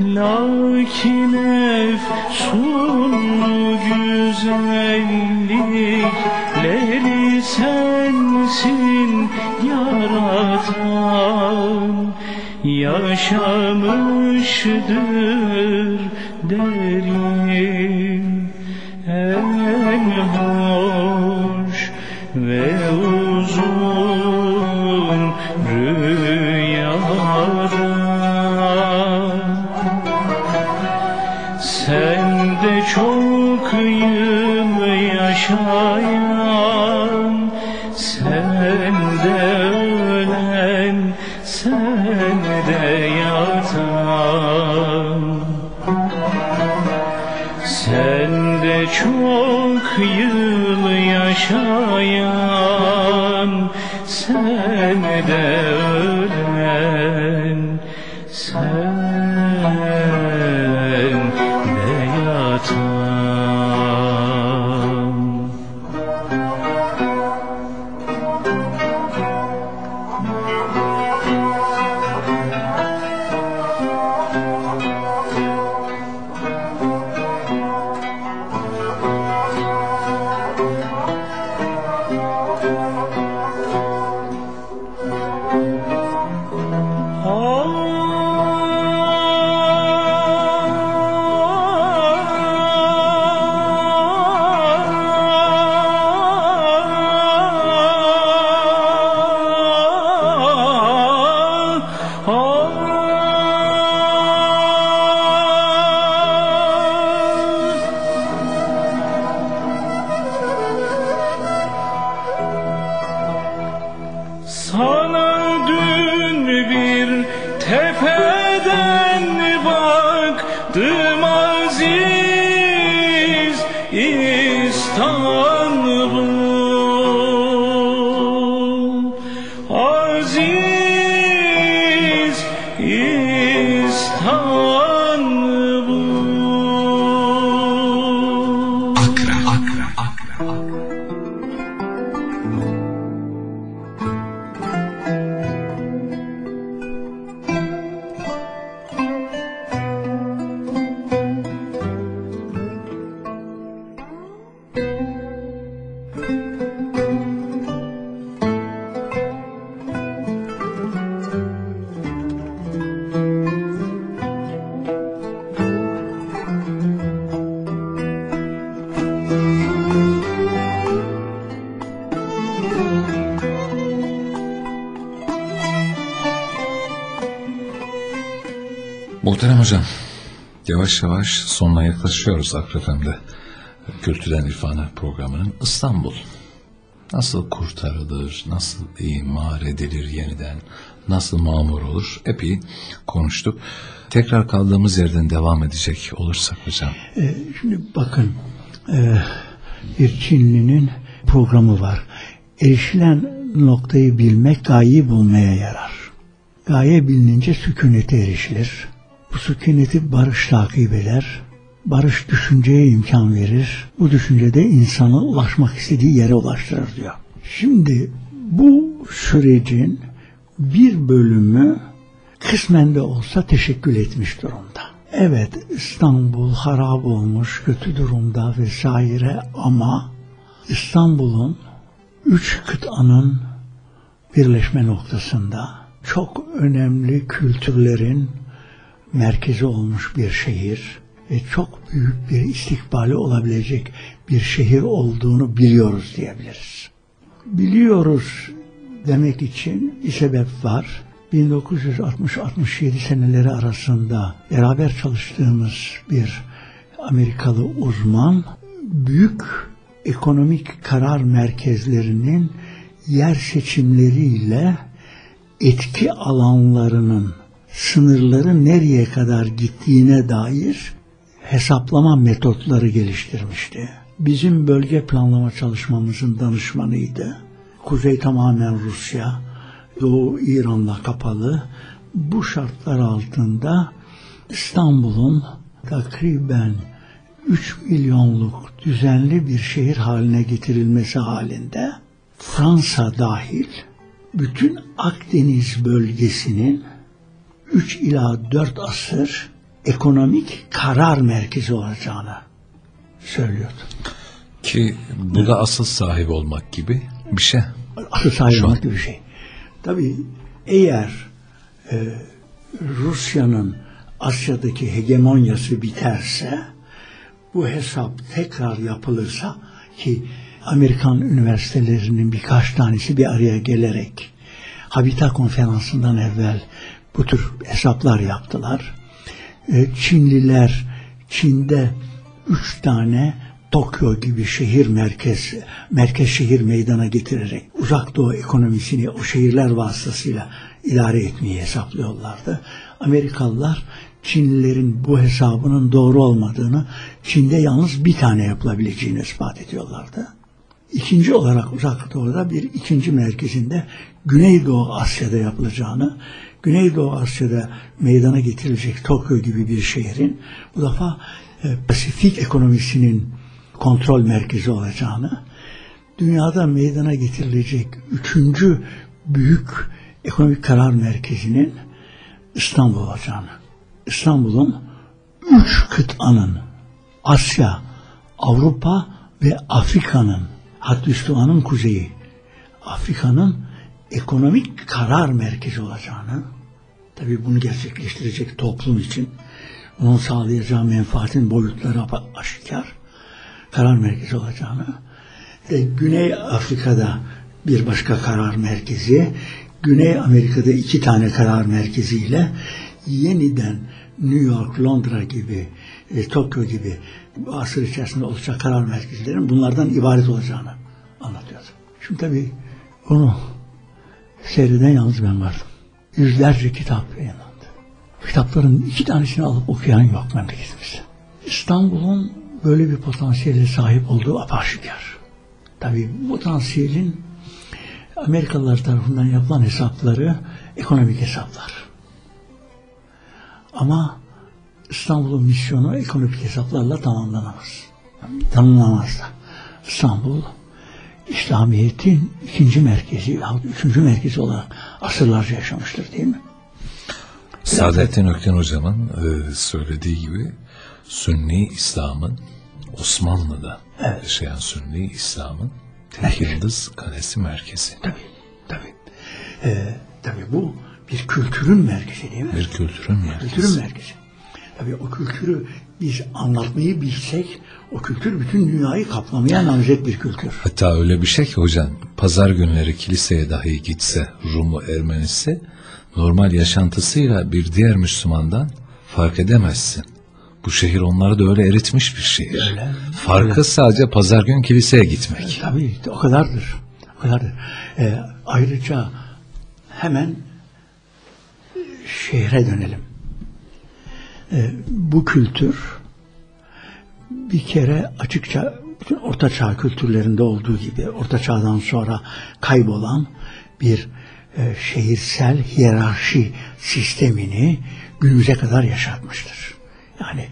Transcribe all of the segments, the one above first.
Lakin efsun güzellikleri sensin yaratan. Yaşamıştır derin en hoş ve uzun rüyada Sen de çok yıl yaşayan Sen de ölen Sen de yatan. Sen de çok yıl yaşayan Sen de Oh. İstanbul yavaş yavaş sonuna yaklaşıyoruz Akrefem'de. Kültürden İrfana programının İstanbul. Nasıl kurtarılır, nasıl imar edilir yeniden, nasıl mamur olur epey konuştuk. Tekrar kaldığımız yerden devam edecek olursak hocam. Ee, şimdi bakın e, bir Çinlinin programı var. Erişilen noktayı bilmek gayeyi bulmaya yarar. Gaye bilinince sükunete erişilir. Bu sükuneti barış takip eder. Barış düşünceye imkan verir. Bu düşüncede insanı ulaşmak istediği yere ulaştırır diyor. Şimdi bu sürecin bir bölümü kısmen de olsa teşekkül etmiş durumda. Evet İstanbul harap olmuş, kötü durumda vesaire ama İstanbul'un üç kıtanın birleşme noktasında çok önemli kültürlerin merkezi olmuş bir şehir ve çok büyük bir istikbali olabilecek bir şehir olduğunu biliyoruz diyebiliriz. Biliyoruz demek için bir sebep var. 1960-67 seneleri arasında beraber çalıştığımız bir Amerikalı uzman büyük ekonomik karar merkezlerinin yer seçimleriyle etki alanlarının sınırları nereye kadar gittiğine dair hesaplama metotları geliştirmişti. Bizim bölge planlama çalışmamızın danışmanıydı. Kuzey tamamen Rusya, Doğu İran'la kapalı. Bu şartlar altında İstanbul'un takriben 3 milyonluk düzenli bir şehir haline getirilmesi halinde Fransa dahil bütün Akdeniz bölgesinin 3 ila 4 asır ekonomik karar merkezi olacağını söylüyordu. Ki bu da asıl sahip olmak gibi bir şey. Asıl an. olmak gibi bir şey. Tabii eğer e, Rusya'nın Asya'daki hegemonyası biterse bu hesap tekrar yapılırsa ki Amerikan üniversitelerinin birkaç tanesi bir araya gelerek Habitat konferansından evvel bu tür hesaplar yaptılar. E, Çinliler Çin'de üç tane Tokyo gibi şehir merkez merkez şehir meydana getirerek uzak doğu ekonomisini o şehirler vasıtasıyla idare etmeyi hesaplıyorlardı. Amerikalılar Çinlilerin bu hesabının doğru olmadığını, Çin'de yalnız bir tane yapılabileceğini ispat ediyorlardı. İkinci olarak uzak doğuda bir ikinci merkezinde Güneydoğu Asya'da yapılacağını, Güneydoğu Asya'da meydana getirilecek Tokyo gibi bir şehrin bu defa e, Pasifik ekonomisinin kontrol merkezi olacağını, dünyada meydana getirilecek üçüncü büyük ekonomik karar merkezinin İstanbul olacağını, İstanbul'un üç kıtanın Asya, Avrupa ve Afrika'nın hatta Üstüvan'ın kuzeyi Afrika'nın ekonomik karar merkezi olacağını tabii bunu gerçekleştirecek toplum için onun sağlayacağı menfaatin boyutları aşikar karar merkezi olacağını ve Güney Afrika'da bir başka karar merkezi Güney Amerika'da iki tane karar merkeziyle yeniden New York, Londra gibi, e, Tokyo gibi asır içerisinde olacak karar merkezlerinin bunlardan ibaret olacağını anlatıyordu. Şimdi tabii bunu seyreden yalnız ben vardım. Yüzlerce kitap yayınlandı. Kitapların iki tanesini alıp okuyan yok memleketimizde. İstanbul'un böyle bir potansiyele sahip olduğu apaşikar. Tabii bu potansiyelin Amerikalılar tarafından yapılan hesapları ekonomik hesaplar. Ama İstanbul'un misyonu ekonomik hesaplarla tamamlanamaz. Tanımlamaz da. İstanbul İslamiyet'in ikinci merkezi yahut üçüncü merkezi olarak asırlarca yaşamıştır değil mi? Saadettin Ökten hocamın e, söylediği gibi Sünni İslam'ın Osmanlı'da yaşayan Sünni İslam'ın tek yıldız kalesi merkezi. Tabii, tabii. Ee, tabii bu bir kültürün merkezi değil mi? Bir kültürün merkezi. Kültürün merkezi. Tabii o kültürü biz anlatmayı bilsek o kültür bütün dünyayı kaplamaya namzet bir kültür. Hatta öyle bir şey ki hocam pazar günleri kiliseye dahi gitse Rumu Ermenisi normal yaşantısıyla bir diğer Müslümandan fark edemezsin. Bu şehir onları da öyle eritmiş bir şehir. Öyle. Farkı sadece pazar gün kiliseye gitmek. Tabii o kadardır. O kadardır. Ee, ayrıca hemen e, şehre dönelim. Ee, bu kültür bir kere açıkça bütün Orta Çağ kültürlerinde olduğu gibi Orta Çağ'dan sonra kaybolan bir e, şehirsel hiyerarşi sistemini günümüze kadar yaşatmıştır. Yani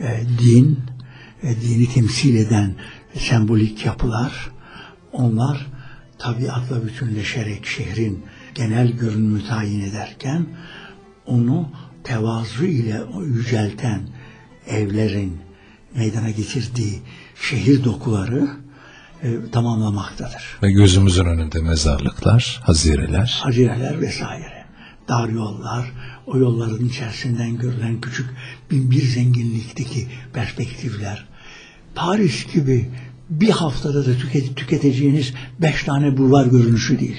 e, din, e, dini temsil eden sembolik yapılar, onlar tabiatla bütünleşerek şehrin genel görünümü tayin ederken onu tevazu ile yücelten evlerin meydana getirdiği şehir dokuları e, tamamlamaktadır. Ve gözümüzün önünde mezarlıklar, hazireler. Hacireler vesaire. Dar yollar, o yolların içerisinden görülen küçük bin bir zenginlikteki perspektifler. Paris gibi bir haftada da tüket, tüketeceğiniz beş tane bulvar görünüşü değil.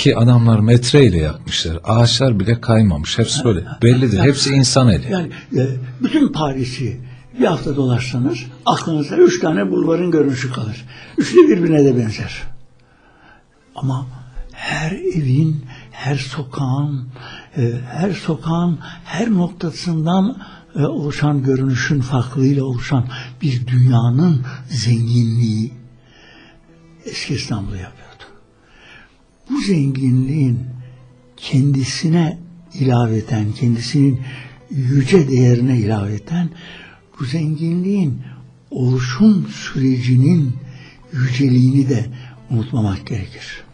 Ki adamlar metreyle yapmışlar. Ağaçlar bile kaymamış. Hepsi böyle. Bellidir. Hepsi insan eli. Yani e, bütün Paris'i bir hafta dolaşsanız aklınızda üç tane bulvarın görünüşü kalır. De birbirine de benzer. Ama her evin, her sokağın, e, her sokağın her noktasından e, oluşan görünüşün farklılığıyla oluşan bir dünyanın zenginliği eski İstanbul'u yapıyordu. Bu zenginliğin kendisine ilaveten, kendisinin yüce değerine ilaveten bu zenginliğin oluşum sürecinin yüceliğini de unutmamak gerekir.